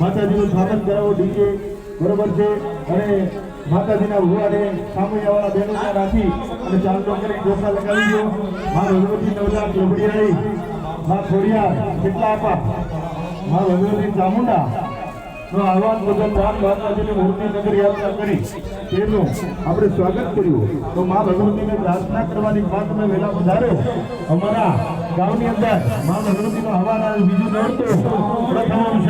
માતાજીનું સ્થાપન કરાવો ડીજે બરોબર છે અને માતાજીના ભુવાને સામૈયાવાળા બહેનોને રાખી અને ચાંદો કરી ડોસા લગાવી દો મા ભગવતી નવલાખ લોબડી રહી મા ખોડિયાર કેટલા આપા? મા ભગવતી ચામુંડા નો આહવાન મુજબ મૂર્તિ નગર યાત્રા કરી. તેનું આપણે સ્વાગત કર્યું. તો મા ભગવતીને પ્રાર્થના કરવાની વાત તમે વહેલા વધાર્યો અમારા ગામની અંદર મા ભગવતીનો હવાના બીજું નડતો. પ્રથમ